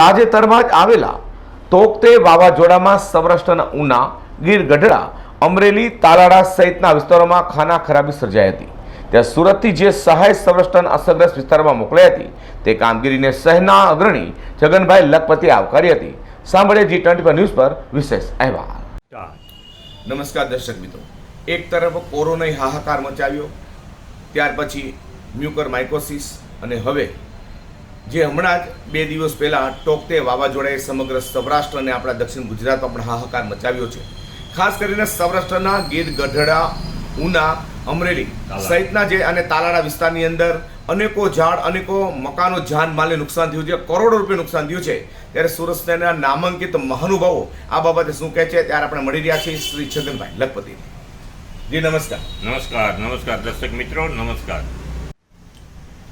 તાજેતરમાં જ આવેલા તોકતે વાવાઝોડામાં સૌરાષ્ટ્રના ઉના, ગીર ગઢડા, અમરેલી તાલાડા સહિતના વિસ્તારોમાં ખાના ખરાબી સર્જાઈ હતી. ત્યાં સુરતથી જે સહાય સૌરાષ્ટ્રના અસરગ્રસ્ત વિસ્તારમાં મોકલાઈ હતી, તે કામગીરીને સહના અગ્રણી જગનભાઈ લખપતિએ આવકારી હતી. સાંભળે જી ટ્વેન્ટી ન્યૂઝ પર વિશેષ અહેવાલ. નમસ્કાર દર્શક મિત્રો. એક તરફ કોરોનાએ હાહાકાર મચાવ્યો, ત્યાર પછી મ્યુકર માઇકોસિસ અને હવે જે હમણાં જ બે દિવસ પહેલાં ટોકતે વાવાઝોડાએ સમગ્ર સૌરાષ્ટ્ર અને આપણા દક્ષિણ ગુજરાતમાં પણ હાહાકાર મચાવ્યો છે. ખાસ કરીને સૌરાષ્ટ્રના ગીર ગઢડા ઉના અમરેલી સહિતના જે અને તાલાળા વિસ્તારની અંદર અનેકો ઝાડ અનેકો મકાનો જાન માલને નુકસાન થયું છે કરોડો રૂપિયા નુકસાન થયું છે. ત્યારે સુરત નામાંકિત મહાનુભાવો આ બાબતે શું કહે છે? ત્યારે આપણે મળી રહ્યા છીએ શ્રી છગનભાઈ લખપતિ જી નમસ્કાર. નમસ્કાર નમસ્કાર દર્શક મિત્રો નમસ્કાર.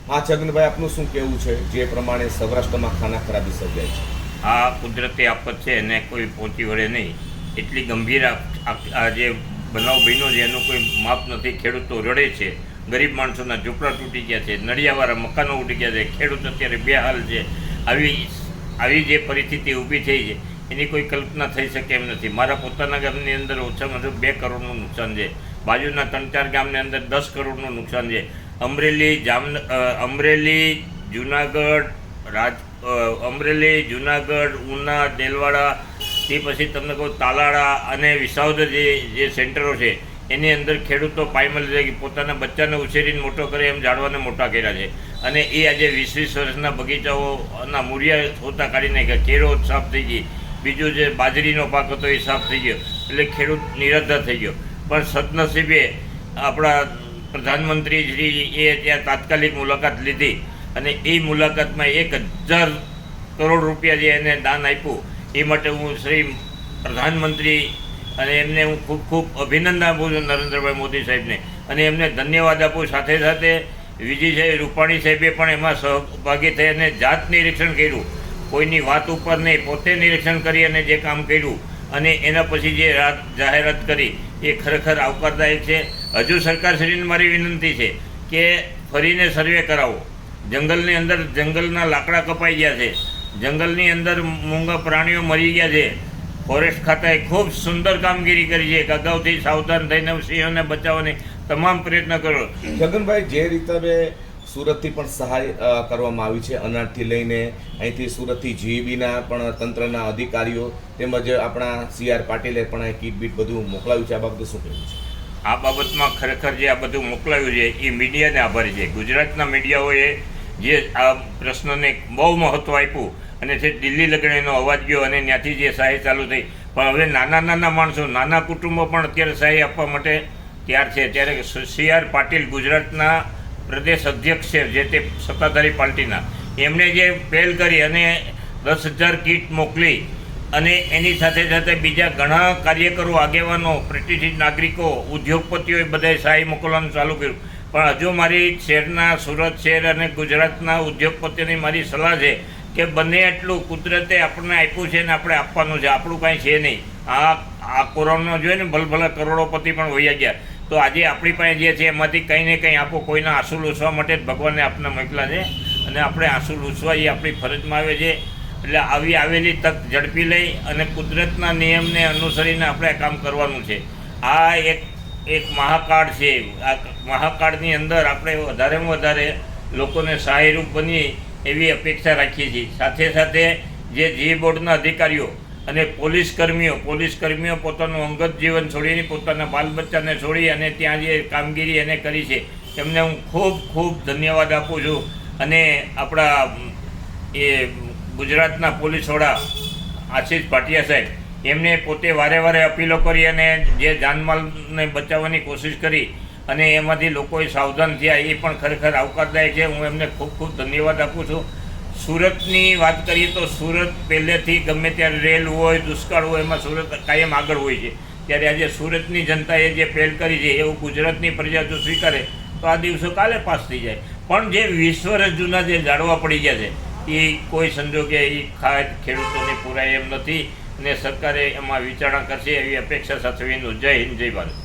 હા છગનભાઈ આપનું શું કહેવું છે? જે પ્રમાણે સૌરાષ્ટ્રમાં ખાના ખરાબી સર્જાય છે. આ કુદરતી આફત છે, એને કોઈ પહોંચી વળે નહીં. એટલી ગંભીર આ- આ- આ જે બનાવ બન્યો છે, એનું કોઈ માપ નથી. ખેડૂતો રડે છે. ગરીબ માણસોના ઝૂંપડા તૂટી ગયા છે, નળિયાવાળા મકાનો ઉડી ગયા છે. ખેડૂત અત્યારે બેહાલ છે. આવી આવી જે પરિસ્થિતિ ઊભી થઈ છે, એની કોઈ કલ્પના થઈ શકે એમ નથી. મારા પોતાના ગામની અંદર ઓછામાં ઓછું બે કરોડનું નુકસાન છે. બાજુના ત્રણ ચાર ગામની અંદર દસ કરોડનું નુકસાન છે. અમરેલી જામ અમરેલી, જુનાગઢ, રાજ અમરેલી, જુનાગઢ, ઉના, દેલવાડા તે પછી તમને કહું તાલાળા અને વિસાવદર જે જે સેન્ટરો છે, એની અંદર ખેડૂતો પાયમલ પોતાના બચ્ચાને ઉછેરીને મોટો કરે એમ ઝાડવાને મોટા કર્યા છે. અને એ આજે વીસ વીસ વર્ષના બગીચાઓના મૂળિયા હોતા કાઢી નાખ્યા, કેરો સાફ થઈ ગઈ. બીજું જે બાજરીનો પાક હતો એ સાફ થઈ ગયો. એટલે ખેડૂત નિરાધાર થઈ ગયો. પણ સદનસીબે આપણા પ્રધાનમંત્રી શ્રી એ ત્યાં તાત્કાલિક મુલાકાત લીધી અને એ મુલાકાતમાં એક હજાર કરોડ રૂપિયા જે એને દાન આપ્યું, એ માટે હું શ્રી પ્રધાનમંત્રી અને એમને હું ખૂબ ખૂબ અભિનંદન આપું છું નરેન્દ્રભાઈ મોદી સાહેબને. અને એમને ધન્યવાદ આપું. સાથે સાથે વિજયભાઈ રૂપાણી સાહેબે પણ એમાં સહભાગી થઈ અને જાત નિરીક્ષણ કર્યું. કોઈની વાત ઉપર નહીં, પોતે નિરીક્ષણ કરી અને જે કામ કર્યું. અને એના પછી જે રાત જાહેરાત કરી, એ ખરેખર આવકારદાયક છે. હજુ સરકારશ્રીને મારી વિનંતી છે કે ફરીને સર્વે કરાવો. જંગલની અંદર જંગલના લાકડા કપાઈ ગયા છે. જંગલની અંદર મૂંગા પ્રાણીઓ મરી ગયા છે. ફોરેસ્ટ ખાતાએ ખૂબ સુંદર કામગીરી કરી છે. કે અગાઉથી સાવધાન થઈને સિંહોને બચાવવાની તમામ પ્રયત્ન કરો જગનભાઈ, જે રીતે સુરતથી પણ સહાય કરવામાં આવી છે, અનાજથી લઈને અહીંથી સુરતથી જીબીના પણ તંત્રના અધિકારીઓ તેમજ આપણા સી આર પાટીલે પણ કીટ બીટ બધું મોકલાવ્યું છે. આ બાબતે શું કહેવું છે? આ બાબતમાં ખરેખર જે આ બધું મોકલાયું છે એ મીડિયાને આભારી છે. ગુજરાતના મીડિયાઓએ જે આ પ્રશ્નને બહુ મહત્ત્વ આપ્યું અને જે દિલ્હી લગણીનો અવાજ ગયો અને ત્યાંથી જે સહાય ચાલુ થઈ. પણ હવે નાના નાના માણસો, નાના કુટુંબો પણ અત્યારે સહાય આપવા માટે તૈયાર છે. ત્યારે સી આર પાટીલ ગુજરાતના પ્રદેશ અધ્યક્ષ છે, જે તે સત્તાધારી પાર્ટીના. એમણે જે પહેલ કરી અને દસ હજાર કીટ મોકલી અને એની સાથે સાથે બીજા ઘણા કાર્યકરો, આગેવાનો પ્રતિષ્ઠિત નાગરિકો, ઉદ્યોગપતિઓએ બધાએ સહાય મોકલવાનું ચાલુ કર્યું. પણ હજુ મારી શહેરના સુરત શહેર અને ગુજરાતના ઉદ્યોગપતિઓની મારી સલાહ છે કે બંને એટલું કુદરતે આપણને આપ્યું છે ને આપણે આપવાનું છે. આપણું કાંઈ છે નહીં. આ આ કોરોના જોઈએ ને ભલભલા કરોડોપતિ પણ વહી ગયા. તો આજે આપણી પાસે જે છે એમાંથી કંઈ ને કંઈ આપો, કોઈના આંસુ લૂછવા માટે જ ભગવાને આપણને મોકલા છે. અને આપણે આંસુ લૂછવા એ આપણી ફરજમાં આવે છે. એટલે આવી આવેલી તક ઝડપી લઈ અને કુદરતના નિયમને અનુસરીને આપણે કામ કરવાનું છે. આ એક એક મહાકાળ છે. આ મહાકાળની અંદર આપણે વધારેમાં વધારે લોકોને સહાયરૂપ બની એવી અપેક્ષા રાખીએ છીએ. સાથે સાથે જે જી બોર્ડના અધિકારીઓ અને પોલીસ કર્મીઓ પોલીસ કર્મીઓ પોતાનું અંગત જીવન છોડીને પોતાના બાલ બચ્ચાને છોડી અને ત્યાં જે કામગીરી એને કરી છે એમને હું ખૂબ ખૂબ ધન્યવાદ આપું છું. અને આપણા, એ ગુજરાતના પોલીસ વડા આશીષ ભાટિયા સાહેબ, એમને પોતે વારે વારે અપીલો કરી અને જે જાનમાલને બચાવવાની કોશિશ કરી અને એમાંથી લોકોએ સાવધાન થયા, એ પણ ખરેખર આવકારદાયક છે. હું એમને ખૂબ ખૂબ ધન્યવાદ આપું છું. સુરતની વાત કરીએ તો સુરત પહેલેથી ગમે ત્યારે રેલ હોય, દુષ્કાળ હોય, એમાં સુરત કાયમ આગળ હોય છે. ત્યારે આજે સુરતની જનતાએ જે પહેલ કરી છે, એવું ગુજરાતની પ્રજા જો સ્વીકારે, તો આ દિવસો કાલે પાસ થઈ જાય. પણ જે વિશ્વ રજૂના જૂના જે ઝાડવા પડી ગયા છે એ કોઈ સંજોગે એ ખાદ ખેડૂતોને પૂરાય એમ નથી અને સરકારે એમાં વિચારણા કરશે એવી અપેક્ષા સાથે વિનંતી. જય હિન્દ, જય ભારત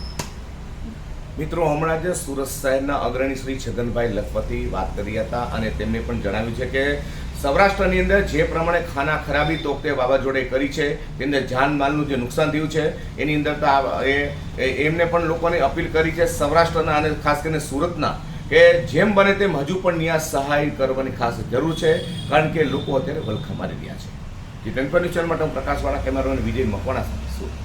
મિત્રો, હમણાં જ સુરત શહેરના અગ્રણી શ્રી છગનભાઈ લખપતિ વાત કરી હતા અને તેમણે પણ જણાવ્યું છે કે સૌરાષ્ટ્રની અંદર જે પ્રમાણે ખાના ખરાબી તોકતે વાવાઝોડે કરી છે તેમને જાનમાલનું જે નુકસાન થયું છે, એની અંદર તો એમને પણ લોકોને અપીલ કરી છે સૌરાષ્ટ્રના અને ખાસ કરીને સુરતના કે જેમ બને તેમ હજુ પણ ત્યાં સહાય કરવાની ખાસ જરૂર છે, કારણ કે લોકો અત્યારે વલખા મારી રહ્યા છે. જે ટ્વેન્ટી ન્યૂઝ ચેનલ માટે હું પ્રકાશવાળા, કેમેરામેન વિજય મકવાણા સાથે